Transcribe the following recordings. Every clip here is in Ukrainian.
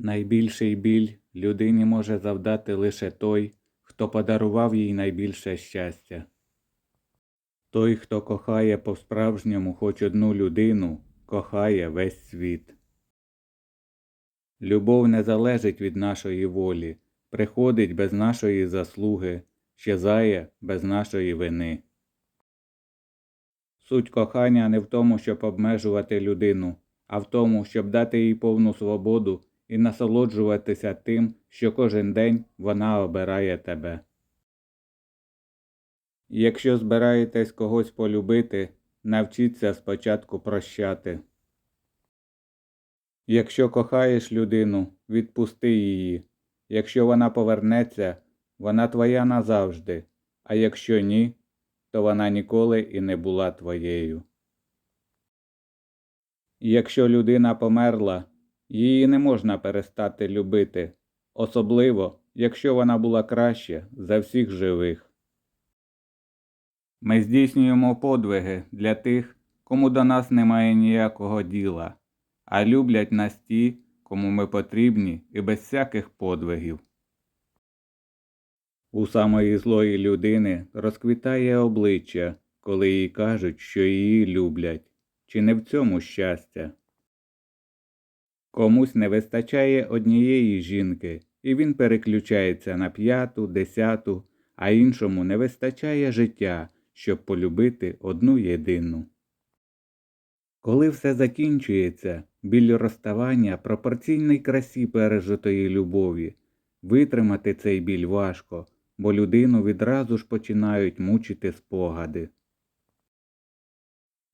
Найбільший біль людині може завдати лише той, хто подарував їй найбільше щастя. Той, хто кохає по-справжньому хоч одну людину, кохає весь світ. Любов не залежить від нашої волі, приходить без нашої заслуги, щезає без нашої вини. Суть кохання не в тому, щоб обмежувати людину, а в тому, щоб дати їй повну свободу і насолоджуватися тим, що кожен день вона обирає тебе. Якщо збираєтесь когось полюбити, навчіться спочатку прощати. Якщо кохаєш людину, відпусти її. Якщо вона повернеться, вона твоя назавжди, а якщо ні, то вона ніколи і не була твоєю. Якщо людина померла, її не можна перестати любити, особливо, якщо вона була краще за всіх живих. Ми здійснюємо подвиги для тих, кому до нас немає ніякого діла, а люблять нас ті, кому ми потрібні і без всяких подвигів. У самої злої людини розквітає обличчя, коли їй кажуть, що її люблять, чи не в цьому щастя. Комусь не вистачає однієї жінки, і він переключається на п'яту, десяту, а іншому не вистачає життя, щоб полюбити одну єдину. Коли все закінчується, біль розставання пропорційний красі пережитої любові. Витримати цей біль важко, бо людину відразу ж починають мучити спогади.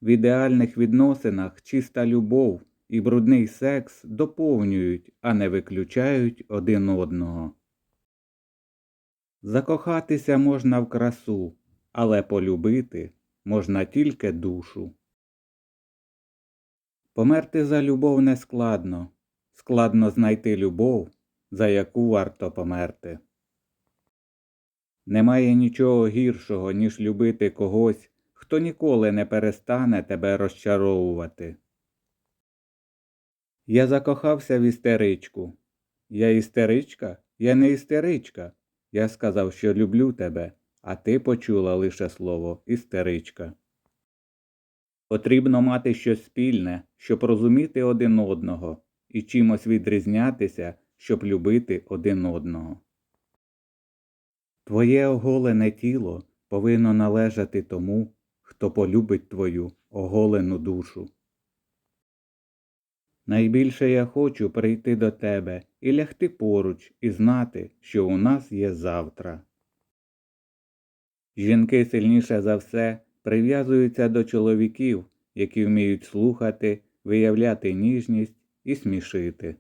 В ідеальних відносинах чиста любов і брудний секс доповнюють, а не виключають один одного. Закохатися можна в красу, але полюбити можна тільки душу. Померти за любов не складно, складно знайти любов, за яку варто померти. Немає нічого гіршого, ніж любити когось, хто ніколи не перестане тебе розчаровувати. Я закохався в істеричку. Я істеричка? Я не істеричка. Я сказав, що люблю тебе, а ти почула лише слово істеричка. Потрібно мати щось спільне, щоб розуміти один одного і чимось відрізнятися, щоб любити один одного. Твоє оголене тіло повинно належати тому, хто полюбить твою оголену душу. Найбільше я хочу прийти до тебе і лягти поруч і знати, що у нас є завтра. Жінки сильніше за все прив'язуються до чоловіків, які вміють слухати, виявляти ніжність і смішити.